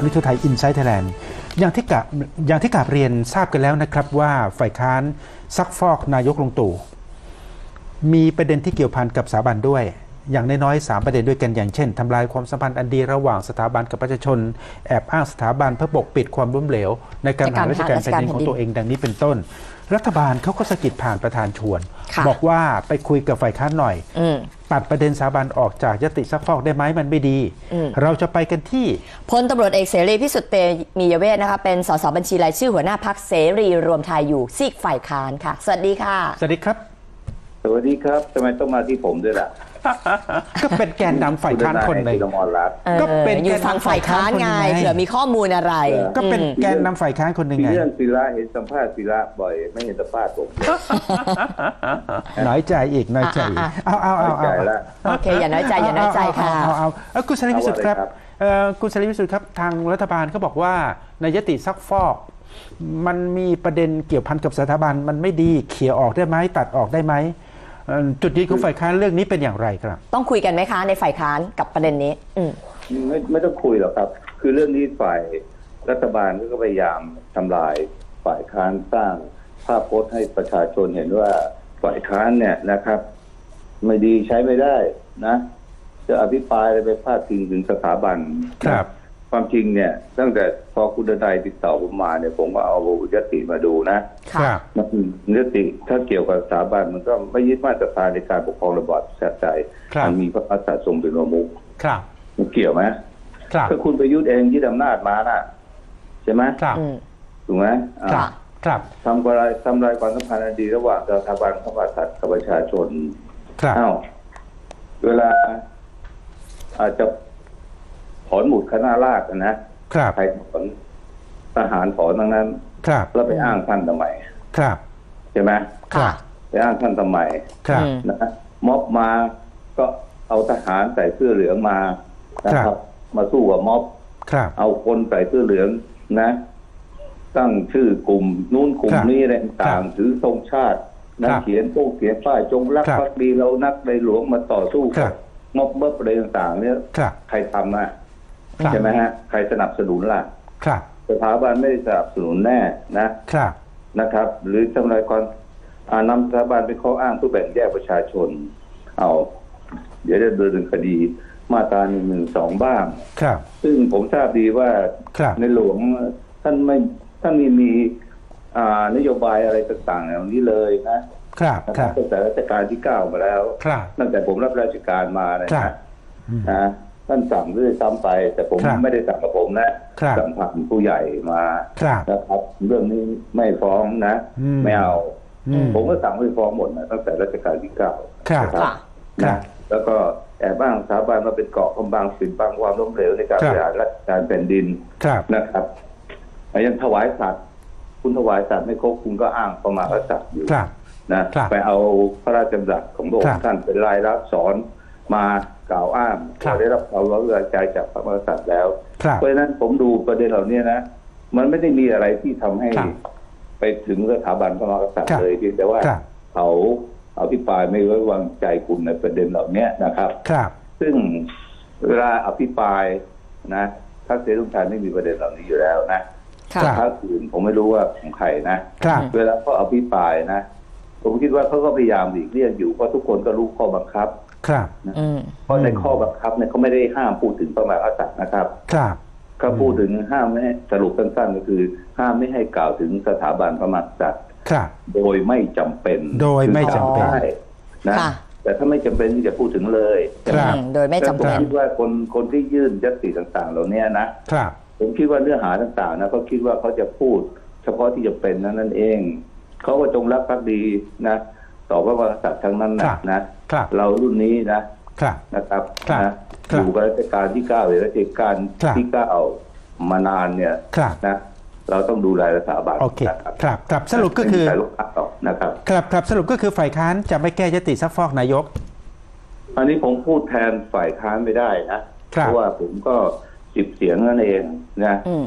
จากนิทุไทยอินไซต์ไทยแลนด์อย่างที่กะอย่างที่กาบเรียนทราบกันแล้วนะครับว่าฝ่ายค้านซักฟอกนายกลงตู่มีประเด็นที่เกี่ยวพันกับสถาบันด้วย อย่างน้อยๆสามประเด็นด้วยกันอย่างเช่นทำลายความสัมพันธ์อันดีระหว่างสถาบันกับประชาชน แอบอ้างสถาบันเพื่อปกปิดความล้มเหลว ในการหาราชการแผ่นดินของตัวเองดังนี้เป็นต้น รัฐบาลเขาก็สะกิดผ่านประธานชวน ค่ะบอกว่าไปคุยกับฝ่ายค้านหน่อย อืม ตัดประเด็นสถาบันออกจากยติซักฟอกได้ไหมมันไม่ดีอืมเราจะไปกันที่ พลตำรวจเอกเสรีพิสุทธิ์เตมียเวทนะคะเป็นสสบัญชีรายชื่อหัวหน้าพักเสรีรวมไทยอยู่ซีกฝ่ายค้านค่ะ สวัสดีค่ะ สวัสดีครับ สวัสดีครับทำไมต้องมาที่ผมด้วยล่ะ ก็เป็นแกนนำฝ่ายค้านคนหนึ่งคุณทายคุณอมรรัตน์เออก็เป็นอยู่ฝั่งฝ่ายค้านไงแกนนำฝ่ายค้านคนหนึ่งไงเผื่อมีข้อมูลอะไร ก็เป็นอืมแกนนำฝ่ายค้านคนหนึ่งมีไงเรื่องศิระเห็นสัมภาษณ์ศิระบ่อยไม่เห็นสัมภาษณ์ผมเลยน้อยใจอีกน้อยใจอีกอะเอาเอาเอาใจเอาละโอเคอย่าน้อยใจอย่าน้อยใจค่ะเอาเอาเอาเอาคุณสรีพิสุทธิ์ครับเอาอะไรครับเอ่อคุณสรีพิสุทธิ์ครับทางรัฐบาลก็บอกว่าในยติซักฟอกมันมีประเด็นเกี่ยวพันกับสถาบันมันไม่ดีเขี่ยออกได้ไหมตัดออกได้ไหมเอ่อ จุดยืนของฝ่ายค้านเรื่องนี้เป็นอย่างไรครับ ต้องคุยกันไหมคะในฝ่ายค้านกับประเด็นนี้ อืมไม่ไม่ต้องคุยหรอกครับ คือเรื่องนี้ฝ่ายรัฐบาลก็พยายามทำลายฝ่ายค้านสร้างภาพพจน์ให้ประชาชนเห็นว่าฝ่ายค้านเนี่ยนะครับ ไม่ดีใช้ไม่ได้นะ จะอภิปรายอะไรไปพาดพิงถึงสถาบันครับ ความจริงเนี่ยตั้งแต่พอคุณดนัยติดต่อผมมาเนี่ยผมก็เอายติมาดูนะค่ะ มันยติถ้าเกี่ยวกับสถาบันมันก็ไม่ยึดมาตรฐานในการปกครองระบอบประชาธิปไตยครับ มันมีพระมหากษัตริย์ทรงเป็นประมุขครับ มันเกี่ยวไหมครับถ้าคุณประยุทธ์เองยึดอำนาจมาน่ะใช่ไหมครับ อืมถูกไหมอ่า ครับ ครับ ทำอะไรทำลายความสัมพันธ์อันดีระหว่างสถาบันพระมหากษัตริย์กับประชาชนครับ อ้าวเวลาอาจจะ ถอนหมุดคณะราษฎรนะครับใครถอนทหารถอนทั้งนั้น ครับ แล้วไปอ้างท่านทำไมครับใช่ไหมครัค่ะบไปอ้างท่านทำไมครับอืมนะม็อบมาก็เอาทหารใส่เสื้อเหลืองมานะคครัรับบมาสู้กับม็อบครับ เอาคนใส่เสื้อเหลืองนะ ตั้งชื่อกลุ่มนู้นกลุ่มครับนี้อะไรต่างๆถือธงชาตินะครับเขียนโป้งเขียนป้ายจงรักครับภักดีเรานักในหลวงมาต่อสู้ครักับบม็อบเบิร์อะไรต่างๆเนี่ยครับใครทำอะครับ ใช่ไหมฮะใครสนับสนุนล่ะครับสถาบันไม่ได้สนับสนุนแน่นะครับนะครับ หรือทำลายความอ่านำสถาบันเป็นข้ออ้างเพื่อแบ่งแยกประชาชน เอา เดี๋ยวจะดำเนินคดีมาตราหนึ่งหนึ่งสองบ้าง ครับ ซึ่งผมทราบดีว่าครับในหลวงท่านไม่ท่านไมีมีอ่านโยบายอะไรต่างๆเหล่านี้เลยนะครับนะคครัรับบตั้งแต่รัชกาลที่เก้ามาแล้วครับตั้งแต่ผมรับราชการมานะครัฮะบอืมนะ ท่านสั่งด้วยซ้ำไป แต่ผมครับไม่ได้สั่งกับผมนะครับ สั่งผ่านผู้ใหญ่มาครับ นะครับ เรื่องนี้ไม่ฟ้องนะ อืม ไม่เอา อืม ผมก็สั่งไม่ฟ้องหมดนะตั้งแต่รัชกาลที่เก้าครับ นะค่ะ ครับนะแล้วก็แอบบ้างสถาบันมาเป็นเกาะกำบังปิดบังความล้มเหลวในการครับ บริหารราชการแผ่นดินครับ นะครับยังถวายสัตว์คุณถวายสัตว์ไม่ครบคุณก็อ้างประมาทสัตว์อยู่ ครับ นะครับไปเอาพระราชดำรัสของพระองครัค์บท่านเป็นรายลักษณ์สอนมา กล่าวอ้างครับว่าได้รับความไว้วางใจจากพระมหากษัตริย์แล้วครับเพราะฉะนั้นผมดูประเด็นเหล่านี้นะ มันไม่ได้มีอะไรที่ทำให้ครับไปถึงสถาบันพระมหากษัตริครัย์บเลยเพียงแต่ว่าครับเขาอภิปรายไม่ไว้วางใจคุณในประเด็นเหล่านี้นะครับครับ ซึ่งเวลาอภิปรายนะทักเสรีทุกทานไม่มีประเด็นเหล่านี้อยู่แล้วนะค่ะครับพรรคอื่นผมไม่รู้ว่าของใครนะครับเวลาเขาอภิปรายนะผมคิดว่าเขาก็พยายามหลีกเลี่ยงอยู่เพราะทุกคนก็รู้ข้อบังคับ ครับอืมเพราะในข้อบังคับเนี่ยเขาไม่ได้ห้ามพูดถึงพระมหากษัตริย์นะครับ ครับก็พูดถึงห้ามไม่ให้สรุปสั้นๆก็คือ ห้ามไม่ให้กล่าวถึงสถาบันพระมหากษัตริย์ครับโดยไม่จำเป็น โดยไม่จำเป็นได้นะค่ะแต่ถ้าไม่จำเป็นที่จะพูดถึงเลยครับอืมโดยไม่จำแต่เป็ผมนคิดว่าคนคนที่ยื่นยติต่างๆ เหล่านี้นะครับผมคิดว่าเนื้อหาต่างๆนะเขาคิดว่าเขาจะพูด เฉพาะที่จะเป็นนั้นนั่นเองเขาก็จงรักภักดีนะ ต่อพระมหากษัตริย์ทั้งนั้นครันะบนะครับ เรารุ่นนี้นะครับนะครับครับนะครับอยู่กับรัชกาลที่เก้าหรือรัชกาลครับที่เก้ามานานเนี่ยครับนะเราต้องดูแลสถาบันโอเคนะครับครับครับสรุปก็คือไม่มีใครลูกค้าหรอกนะครับครับครับสรุปก็คือฝ่ายค้านจะไม่แก้ยติซักฟอกนายก อันนี้ผมพูดแทนฝ่ายค้านไม่ได้นะครับเพราะว่าผมก็สิบเสียงนั่นเองนะอืม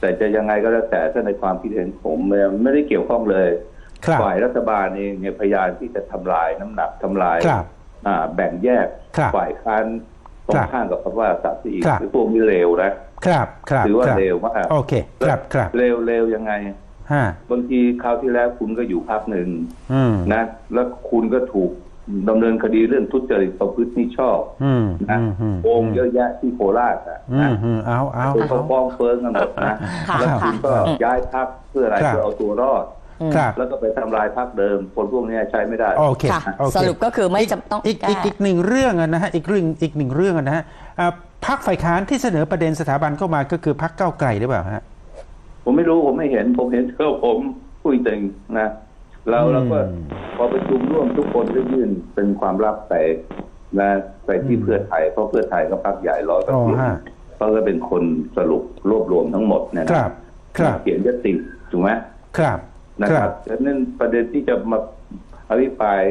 แต่จะยังไงก็แล้วแต่ถ้าในความคิดเห็นผมเนี่ยไม่ได้เกี่ยวข้องเลยครับ ฝ่ายรัฐบาลเองเนี่ยพยายามที่จะทำลายน้ำหนักทำลายครับอ่าแบ่งแยกครับฝ่ายค้านตรคงรับข้ามกับพระว่าสัตว์อีกครับหรือพวกนี้เร็วนะครับครับถือว่าครับเร็วมากโอเค ครับครับเร็วเร็วยังไงฮะบางทีคราวที่แล้วคุณก็อยู่พักหนึ่งอืมนะ แล้วคุณก็ถูกดำเนินคดีเรื่องทุจริตประพฤติมิชอบอืมนะอืมอืมโกงเยอะแยะที่โคราชอะอืนะมอืมเอาเอาคุณเอาก็ฟ้องเฟิงกันหมดนะค่ะแล้วคุณก็ค่ะย้ายพักเพื่ออะไรครับเพื่อเอาตัวรอด ครับแล้วก็ไปทำลายพักเดิม คนพวกนี้ใช้ไม่ได้โอเคค่ะโอเคสรุปก็คือไม่จำต้องอีกแก้อีกอีกหนึ่งเรื่องอะนะฮะอีกเรื่องอีกหนึ่งเรื่องอะนะฮะอ่าพักฝ่ายค้านที่เสนอประเด็นสถาบันเข้ามาก็คือพักเก้าวไกลหรือเปล่าฮะผมไม่รู้ผมไม่เห็นผมเห็นเธอผมคุยตึงนะเราอืมเราก็พอประชุมร่วมทุกคนก็ยื่นเป็นความลับไปนะไปที่เพื่อไทยเพราะเพื่อไทยก็พักใหญ่ร้อยกว่าอ๋อเสียงฮะเขาก็เป็นคนสรุปรวบรวมทั้งหมดเนี่ยนะครับ ครับเขียนยติถูกไหมครับ นะคครัรับบฉะนั้นประเด็นที่จะมาอภิปราย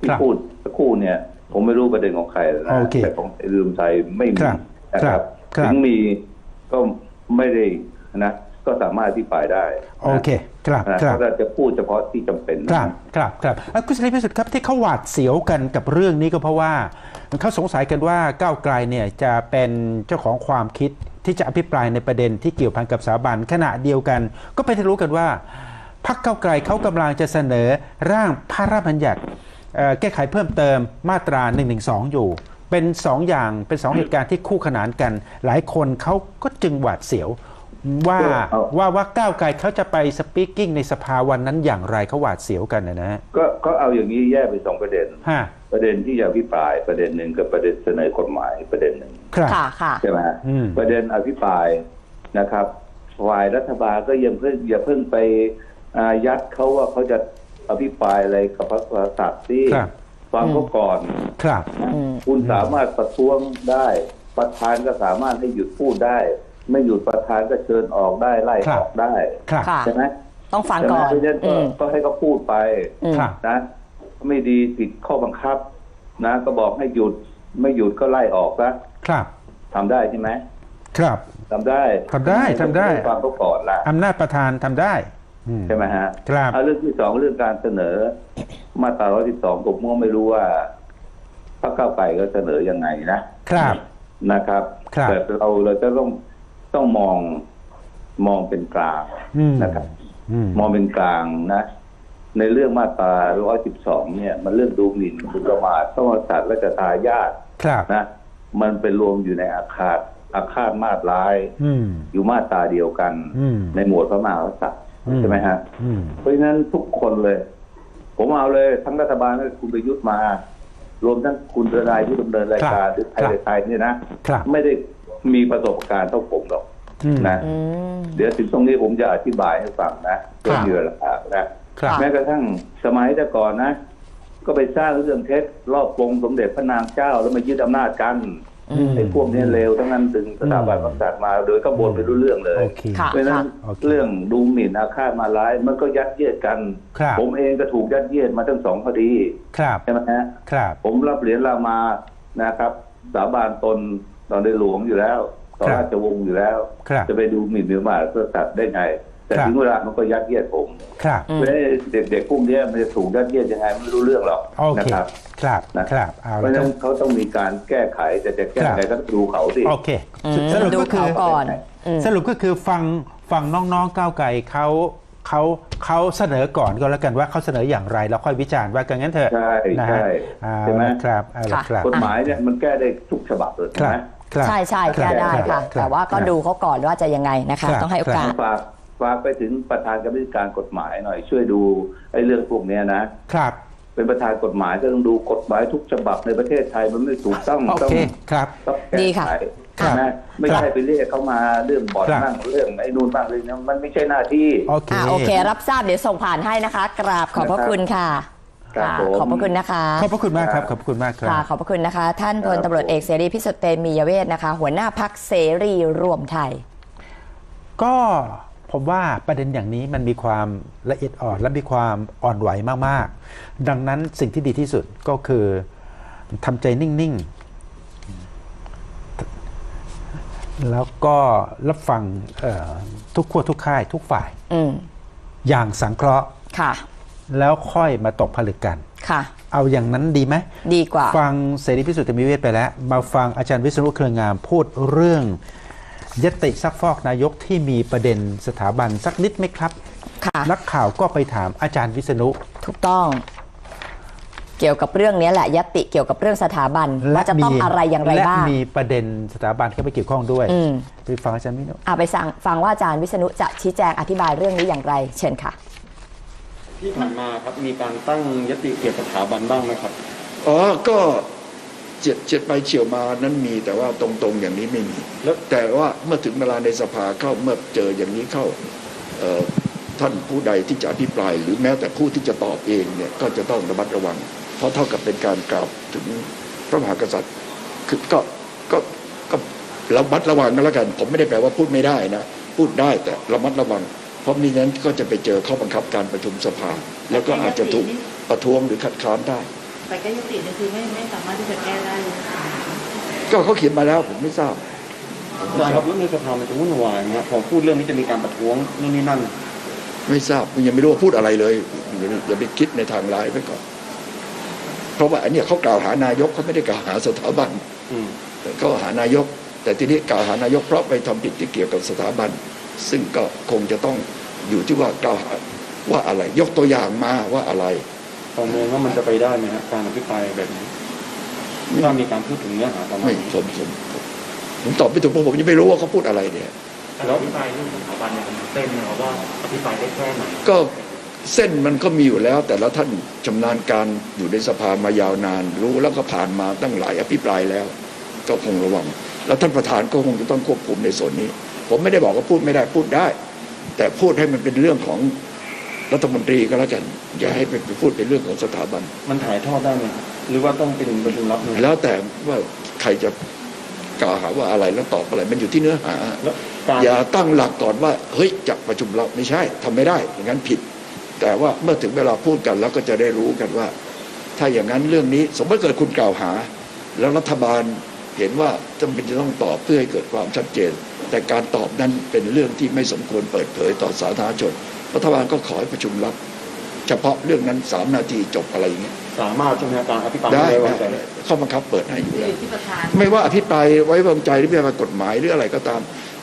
ที่ครับพูดสักครู่เนี่ย ผมไม่รู้ประเด็นของใครนะโอเคแต่ของไอ้ลืมไทยไม่มีครับนะคครัรับบครับถึงมีก็ไม่ได้นะก็สามารถอภิปรายได้นะโอเค ครับนะครับเพราะเราจะพูดเฉพาะที่จำเป็นครับครับครับเอ่อคุณเสรีพิสุทธิ์ครับที่เขาหวาดเสียวกันกับเรื่องนี้ก็เพราะว่าเขาสงสัยกันว่าก้าวไกลเนี่ยจะเป็นเจ้าของความคิดที่จะอภิปรายในประเด็นที่เกี่ยวพันกับสถาบันขณะเดียวกัน ก็ไปทะรู้กันว่า พรรคก้าวไกลเขากำลังจะเสนอร่างพระราชบัญญัติเอ่อแก้ไขเพิ่มเติมมาตรา1นึอยู่ เป็นสองอย่างเป็นสองเหตุการณ์ที่คู่ขนานกัน หลายคนเขาก็จึงหวาดเสียวว่าว่าว่าก้าวไกลเขาจะไปสปีกกิ้งในสภาวันนั้นอย่างไรเขาหวาดเสียวกันนะนะฮะก็ก็เอาอย่างนี้แยกเป็นสองประเด็นฮะประเด็นที่จะอภิปรายประเด็นหนึ่งกับประเด็นเสนอกฎหมายประเด็นหนึ่งครับค่ะค่ะใช่ไหมฮะอืมประเด็นอภิปรายนะครับฝ่ายรัฐบาลก็ยังเพิ่งอย่าเพิ่งไป อ่ายัดเขาว่าเขาจะอภิปรายอะไรกับพระมหากษัตริย์ที่ครับ ฟังเขาก่อนครับ นะอืม คุณสามารถประท้วงได้ ประธานก็สามารถให้หยุดพูดได้ ไม่หยุดประธานก็เชิญออกได้ไล่ครัอบอกได้ครับ ค่ะ ใช่ไหมต้องฟังใช่ไหมก่อนเพราะฉะนั้นอืก็มก็ให้เขาพูดไป อืม ครับ นะไม่ดีผิดข้อบังคับ นะ ก็บอกให้หยุดไม่หยุดก็ไล่ออกนะครับ ทำได้ใช่ไหมครับ ทำได้ทำได้ทำได้ ฟังเขาก่อนล่ะ อำนาจประธานทำได้อืม ใช่ไหมฮะครับเอาเรื่องที่สองเรื่องการเสนอ มาตรา112ผมก็ไม่รู้ว่าพรรคก้าวไกลก็เสนอยังไงนะครับนะครับครับแต่เราเราจะต้องต้องมองมองเป็นกลางอืมนะครับอืมมองเป็นกลางนะ ในเรื่องมาตรา112เนี่ย มันเรื่องดูหมิ่นหมิ่นประมาทพระมหากษัตริย์และจะทายาทครับนะมันเป็นรวมอยู่ในอาคาตอาคาตมาตร้ายอืมอยู่มาตราเดียวกันอืมในหมวดพระมหากษัตริย์อืม ใช่ไหมฮะอืมเพราะฉะนั้นทุกคนเลย ผมเอาเลยทั้งรัฐบาลและคุณประยุทธ์มา รวมทั้งคุณทนายที่ดำเนินรายการหรือไทยไทยเนี่ยนะครับไม่ได้มีประสบการณ์เท่าผมหรอกอืมนะอืมเดี๋ยวถึงตรงนี้ผมจะอธิบายให้ฟังนะครัเพื่อบเวลานะครับแม้กระทั่งสมัยแต่ก่อนนะ ก็ไปสร้างเรื่องเท็จรอบปรงสมเด็จพระนางเจ้าแล้วมายึดอำนาจกันอืม ไอ้พวกนี้เลวทั้งนั้นดึงสถาบันกษัตริย์มาโดยขบวนไปรู้เรื่องเลยโอเคค่ะเพราะฉะนั้นโอเคเรื่องดูหมิ่นอาฆาตมาร้ายมันก็ยัดเยียดกันครับผมเองก็ถูกยัดเยียดมาทั้งสองคดีครับใช่ไหมฮะครับผมรับเหรียญรามานะครับ สาบานตนตอนในหลวงอยู่แล้วต่อครับราชวงศ์อยู่แล้วครับจะไปดูหมิ่นหรือมาเพื่อตัดได้ไง แต่ครับถึงเวลามันก็ยัดเยียดผมครับอืมเพราะฉะนั้นเด็กๆพวกเนี้ยมันจะถูกยัดเยียดยังไงไม่รู้เรื่องหรอกโอนะเคครับครับนะครับเอาเพละราะฉะครันั้บนเขาต้องมีการแก้ไขแต่จะแก้ไขครับก็ดูเขาสิโอเคอืมสรุปดูก็คืเขาอก่อนอืมสรุปก็คือฟังฟังน้องๆก้าวไกลเขาเขาเขาเสนอก่อนก็แล้วกันว่าเขาเสนออย่างไรแล้วค่อยวิจารณ์ว่ากันงั้นเถอะใช่นะฮะใช่เอาใช่ไหมละครับเอาละครับกฎหมายเนี่ยมันแก้ได้ทุกฉบับเลยครันะบครับใช่ใช่ครัแก้บได้ครัค่ะบแต่ว่าก็ครับดูเขาก่อนว่าจะยังไงนะคะครับต้องให้โอกาส ฝากฝากไปถึงประธานกรรมการกฎหมายหน่อย ช่วยดูไอ้เรื่องพวกเนี้ยนะครับ เป็นประธานกฎหมายก็ต้องดูกฎหมายทุกฉบับในประเทศไทยมันไม่ถูกต้องโอต้องเคครับ ต้องแก้ดีค่ะ ไขครับใช่ไหมไม่ครัใช่บไปเรียกเขามาเรื่องบ่อนครับ บ้างเรื่องไอ้นู่นบ้างเลยนะมันไม่ใช่หน้าที่ โอเค อ่าโอเค รับทราบเดี๋ยวส่งผ่านให้นะคะ กราบขอบพระคุณค่ะครับค่ะผม ขอบพระคุณนะคะ ขอบพระคุณมากครับ ขอบพระคุณมากครัค่ะบขอบพระคุณนะคะ ท่านคพรับลตำรวจเอกเสรีพิสุทธิ์เตมียเวทนะคะ หัวหน้าพักเสรีรวมไทย ก็ ผมว่าประเด็นอย่างนี้มันมีความละเอียดอ่อนและมีความอ่อนไหวมากๆ ดังนั้นสิ่งที่ดีที่สุดก็คือทำใจนิ่งๆ แล้วก็รับฟังเอ่อทุกขั้วทุกค่ายทุกฝ่ายอืมอย่างสังเคราะห์ค่ะแล้วค่อยมาตกผลึกกันค่ะเอาอย่างนั้นดีไหมดีกว่า ฟังเสรีพิสุทธิ์เตมีเวทไปแล้ว มาฟังอาจารย์วิษณุเครืองามพูดเรื่อง ยติซักฟอกนายกที่มีประเด็นสถาบันสักนิดไหมครับ ค่ะ นักข่าวก็ไปถามอาจารย์วิษณุ ถูกต้อง เกี่ยวกับเรื่องนี้แหละยติเกี่ยวกับเรื่องสถาบันว่าจะต้องอะไรอย่างไรและบ้างมีประเด็นสถาบันเข้าไปเกี่ยวข้องด้วยอืมไปฟังอาจารย์วิษณุอะไปสั่งฟังว่าอาจารย์วิษณุจะชี้แจงอธิบายเรื่องนี้อย่างไร เชิญค่ะ ที่ผ่านมาครับมีการตั้งยติเกี่ยวกับสถาบันบ้างไหมครับอ๋อก็ เจ็ดเจ็ดไปเฉียวมานั้นมีแต่ว่าตรงๆอย่างนี้ไม่มีแล้วแต่ว่าเมื่อถึงเวลาในสภาเข้าเมื่อเจออย่างนี้เข้าเอ่อท่านผู้ใดที่จะอภิปราย หรือแม้แต่ผู้ที่จะตอบเองเนี่ยก็จะต้องระมัดระวัง เพราะเท่ากับเป็นการกล่าวถึงพระมหากษัตริย์คือก็ก็ก็ระมัดระวังกันแล้วกัน ผมไม่ได้แปลว่าพูดไม่ได้นะพูดได้แต่ระมัดระวัง เพราะมินั้นก็จะไปเจอข้อบังคับการประชุมสภา แล้วก็อาจจะถูกประท้วงหรือคัดค้านได้ แต่แก้ยตินี่คือไม่ไม่สามารถที่จะแก้ได้เลยค่ะก็เขาเขียนมาแล้วผมไม่ทราบอาจารย์ครับเรื่องในสภามันจะวุ่นวายนะครับพอพูดเรื่องนี้จะมีการประท้วงนู่นนี่นั่น ไม่ทราบยังไม่รู้ว่าพูดอะไรเลยอย่าไปคิดในทางร้ายไปก่อน เพราะว่าอันเนี้ยเขากล่าวหานายกเขาไม่ได้กล่าวหาสถาบันอืมเขาหานายก แต่ทีนี้กล่าวหานายกเพราะไปทำผิดที่เกี่ยวกับสถาบัน ซึ่งก็คงจะต้องอยู่ที่ว่ากล่าวหาว่าอะไร ยกตัวอย่างมาว่าอะไร ประเมินว่ามันจะไปได้ไหมครับการอภิปรายแบบนี้ถ้ามีการพูดถึงเนื้อหาประมาณไม่นี้ผมผมผมผมตอบไม่ถูกเพราะผมยังไม่รู้ว่าเขาพูดอะไรเนี่ย แล้วอภิปรายเรื่องสถาบันเนี่ยมันเต้นเหรอว่าอภิปรายได้แค่ไหนก็เส้นมันก็มีอยู่แล้ว แต่ละท่านชำนาญการอยู่ในสภามายาวนาน รู้แล้วก็ผ่านมาตั้งหลายอภิปรายแล้ว ก็คงระวัง แล้วท่านประธานก็คงจะต้องควบคุมในส่วนนี้ ผมไม่ได้บอกว่าพูดไม่ได้พูดได้ แต่พูดให้มันเป็นเรื่องของ รัฐมนตรีก็แล้วกันอย่าให้ไปพูดเป็นเรื่องของสถาบัน มันถ่ายทอดได้ไหมครับหรือว่าต้องเป็นประชุมลับเนี่ยแล้วแต่ว่าใครจะกล่าวหาว่าอะไรแล้วตอบอะไรมันอยู่ที่เนื้อหาแล้วการอย่าตั้งหลักก่อนว่า เฮ้ยจะประชุมเราไม่ใช่ทำไม่ได้ อย่างนั้นผิด แต่ว่าเมื่อถึงเวลาพูดกันแล้วก็จะได้รู้กันว่า ถ้าอย่างนั้นเรื่องนี้สมมติเกิดคุณกล่าวหา แล้วรัฐบาลเห็นว่าจำเป็นจะต้องตอบเพื่อให้เกิดความชัดเจน แต่การตอบนั้นเป็นเรื่องที่ไม่สมควรเปิดเผยต่อสาธารณชนรัฐบาลก็ขอให้ประชุมลับ เฉพาะเรื่องนั้นสามนาทีจบอะไรอย่างเงี้ยสามารถใช่ไหมครับการอภิปรายได้ไม่ไว้วางได้ใจข้อบังคับเปิดให้อยู่อแล้วยู่ที่ประธานไม่ว่าอภิปรายไว้วางใจหรือไม่ว่ากฎหมายหรืออะไรก็ตาม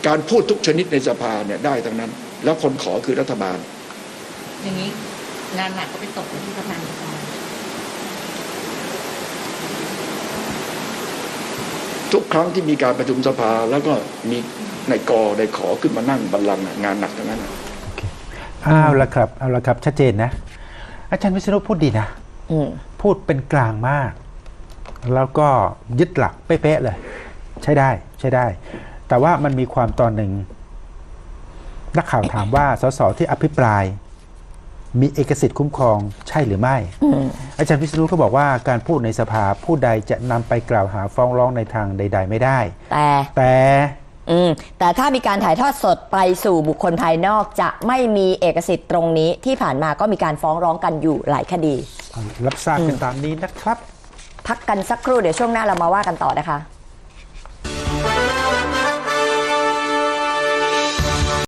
การพูดทุกชนิดในสภาเนี่ยได้ทั้งนั้น แล้วคนขอคือรัฐบาล อย่างนี้งานหนักก็ไปตกอยู่ที่ประธานสภา ทุกครั้งที่มีการประชุมสภาแล้วก็มีในกอในขอขึ้นมานั่งบัลลังก์น่ะงานหนักทั้งนั้นน่ะเอาละครับเอาละครับ ชัดเจนนะ อาจารย์วิษณุพูดดีนะอืมพูดเป็นกลางมาก แล้วก็ยึดหลักเป๊ะๆเลย ใช้ได้ ใช้ได้ แต่ว่ามันมีความตอนหนึ่งนักข่าวถามว่าสสที่อภิปราย มีเอกสิทธิ์คุ้มครองใช่หรือไม่อืมอาจารย์วิษณุก็บอกว่าการพูดในสภาผู้ใดจะนำไปกล่าวหาฟ้องร้องในทางใด ๆ ไม่ได้ แต่แต่อืมแต่ถ้ามีการถ่ายทอดสดไปสู่บุคคลภายนอกจะไม่มีเอกสิทธิ์ตรงนี้ที่ผ่านมาก็มีการฟ้องร้องกันอยู่หลายคดี รับทราบกันตามนี้นะครับ พักกันสักครู่เดี๋ยวช่วงหน้าเรามาว่ากันต่อนะคะ